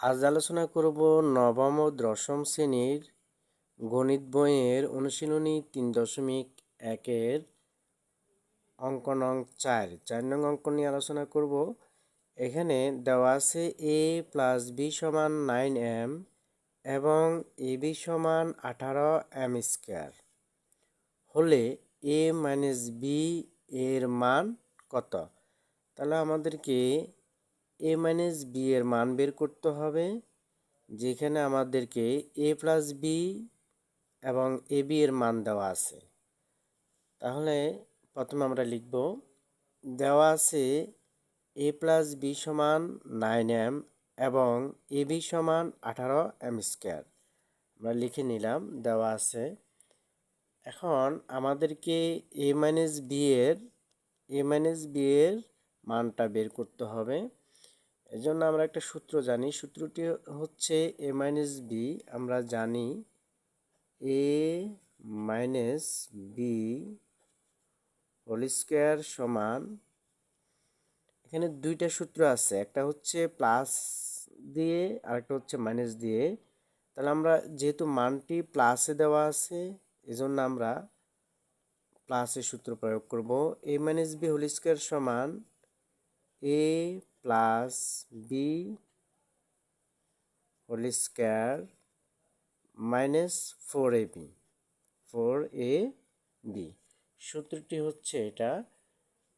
আজ আলোচনা করব নবম ও দশম শ্রেণির গণিত বইয়ের অনুশীলনী তিন দশমিক একের অঙ্ক নং চার। চার নং অঙ্ক নিয়ে আলোচনা করব। এখানে দেওয়া আছে এ প্লাস বি সমান নাইন এম এবং এ বি সমান আঠারো এম স্কোয়ার। হলে এ মাইনাস বি এর মান কত? তাহলে আমাদেরকে এ মাইনাস বি এর মান বের করতে হবে, যেখানে আমাদেরকে এ প্লাস বি এবং এ বি এর মান দেওয়া আছে। তাহলে প্রথমে আমরা লিখব, দেওয়া আছে এ প্লাস বি সমান নাইন এম এবং এ বি সমান আঠারো এম স্কোয়ার আমরা লিখে নিলাম, দেওয়া আছে। এখন আমাদেরকে এ মাইনাস বি এর এ মাইনাস বি এর মানটা বের করতে হবে। এই জন্য আমরা একটা সূত্র জানি। সূত্রটি হচ্ছে এ মাইনাস বি আমরা জানি A minus B whole square সমান এখানে দুইটা সূত্র আছে। একটা হচ্ছে প্লাস দিয়ে আরেকটা হচ্ছে মাইনাস দিয়ে। তাহলে আমরা যেহেতু মানটি প্লাসে দেওয়া আছে, এজন্য আমরা প্লাসের সূত্র প্রয়োগ করব। A minus B whole square সমান A plus B whole square minus four A B, four A B. সূত্রটি হচ্ছে এটা।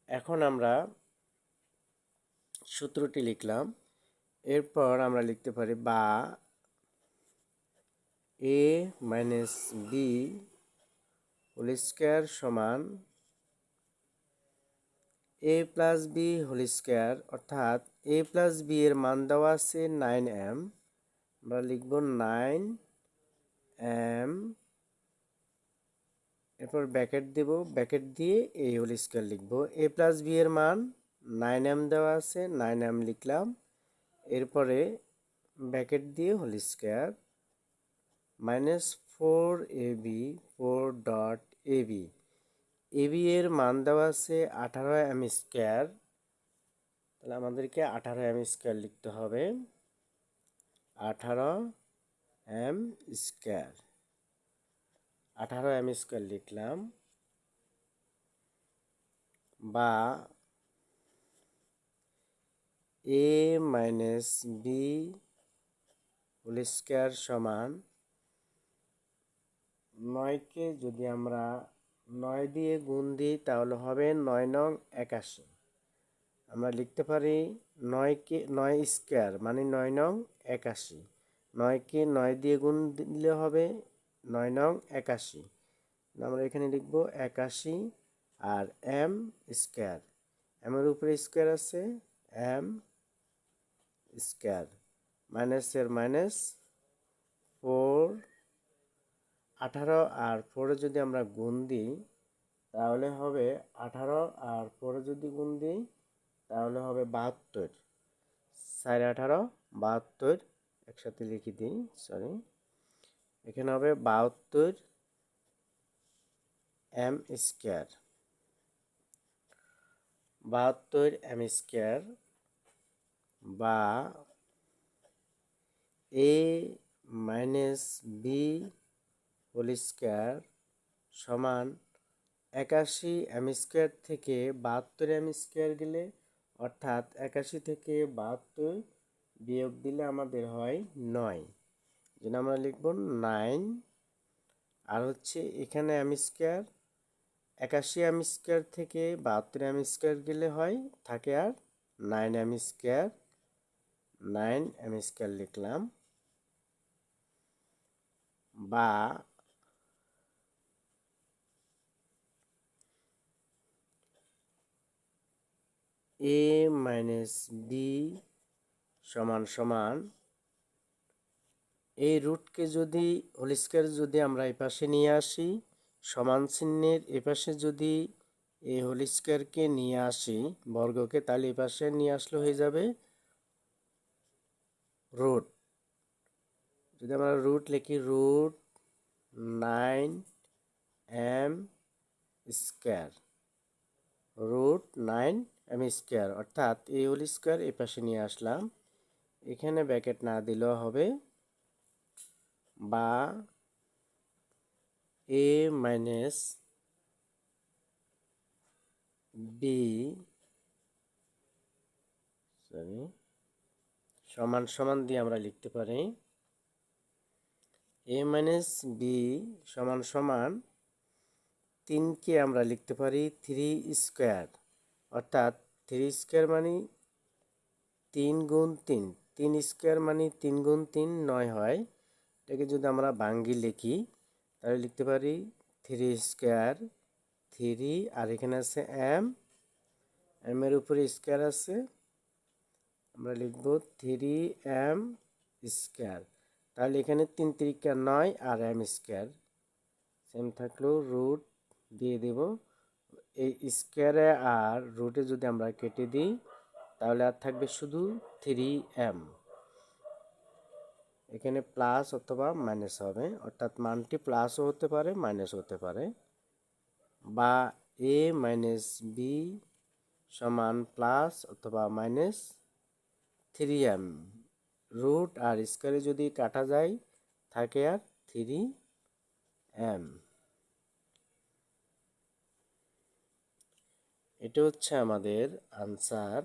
এখন আমরা সূত্রটি লিখলাম। এরপর আমরা লিখতে পারি বা A minus B whole square সমান A plus B whole square অর্থাৎ এ প্লাস বি এর মান দেওয়া আছে নাইন এম আমরা লিখব নাইন এম এরপর ব্যাকেট দেব ব্যাকেট দিয়ে এ হোল স্কোয়ার লিখব। এ প্লাস বি এর মান নাইন এম দেওয়া আছে নাইন এম লিখলাম। এরপরে ব্যাকেট দিয়ে whole square minus four A B four dot A B AB এর মান দেওয়া আছে আঠারো এম স্কোয়ার তাহলে আমাদেরকে আঠারো এম স্কোয়ার লিখতে হবে। আঠারো এম স্কোয়ার আঠারো এম স্কোয়ার লিখলাম। বা A minus B whole square সমান নয়কে যদি আমরা নয় দিয়ে গুণ দিই, তাহলে হবে নয় নং একাশি। আমরা লিখতে পারি নয়কে নয় স্কোয়ার মানে নয় নং একাশি। নয়কে নয় দিয়ে গুণ দিলে হবে নয় নং একাশি। আমরা এখানে লিখব একাশি আর এম স্কোয়ার। এমের উপরে স্কোয়ার আছে, এম স্কোয়ার। মাইনাসের মাইনাস ফোর আঠারো আর ফোরে যদি আমরা গুণ দিই, তাহলে হবে আঠারো আর ফোরে যদি গুণ দিই, তাহলে হবে বাহাত্তর। সাড়ে আঠারো, বাহাত্তর, একসাথে লিখে দিই সরি এখানে হবে বাহাত্তর এম স্কোয়ার। বাহাত্তর এম স্কোয়ার বা A minus B whole square সমান একাশি এম স্কোয়ার থেকে বাহাত্তর এম স্কোয়ার গেলে, অর্থাৎ একাশি থেকে বাহাত্তর বিয়োগ দিলে আমাদের হয় নয়। যেন আমরা লিখব নাইন। আর হচ্ছে এখানে এম স্কোয়ার একাশি এম স্কোয়ার থেকে বাহাত্তর এম স্কোয়ার গেলে হয়, থাকে আর nine M square nine M square লিখলাম। বা এ মাইনাস বি সমান সমান এই রুটকে যদি হোল স্কোয়ার যদি আমরা এই পাশে নিয়ে আসি, সমান চিহ্নের এ পাশে যদি এই হোল স্কোয়ারকে নিয়ে আসি, বর্গকে, তাহলে এ পাশে নিয়ে আসলে হয়ে যাবে রুট যদি আমরা রুট লিখি root nine M square root nine M square অর্থাৎ এ হোল স্কোয়ার এ পাশে নিয়ে আসলাম। এখানে ব্যাকেট না দিলেও হবে। বা এ মাইনাস বি সরি সমান সমান দিয়ে আমরা লিখতে পারি। এ মাইনাস বি সমান সমান তিনকে আমরা লিখতে পারি থ্রি স্কোয়ার। অর্থাৎ থ্রি স্কোয়ার মানে তিন গুণ তিন। তিন স্কোয়ার মানে তিন গুণ তিন নয় হয়। এটাকে যদি আমরা বাঙ্গি লিখি, তাহলে লিখতে পারি থ্রি স্কোয়ার, থ্রি, আর এখানে আছে এম। এম এর উপরে স্কোয়ার আছে। আমরা লিখব থ্রি এম স্কোয়ার। তাহলে এখানে তিন তিরিকা নয় আর এম স্কোয়ার। সেম থাকলেও রুট দিয়ে দেব। এই স্কোয়ারে আর রুটে যদি আমরা কেটে দিই, তাহলে আর থাকবে শুধু থ্রি এম এখানে প্লাস অথবা মাইনাস হবে, অর্থাৎ মানটি প্লাসও হতে পারে মাইনাস হতে পারে। বা এ মাইনাস বি সমান প্লাস অথবা মাইনাস থ্রি এম রুট আর স্কোয়ারে যদি কাটা যায়, থাকে আর থ্রি এম এটা হচ্ছে আমাদের আনসার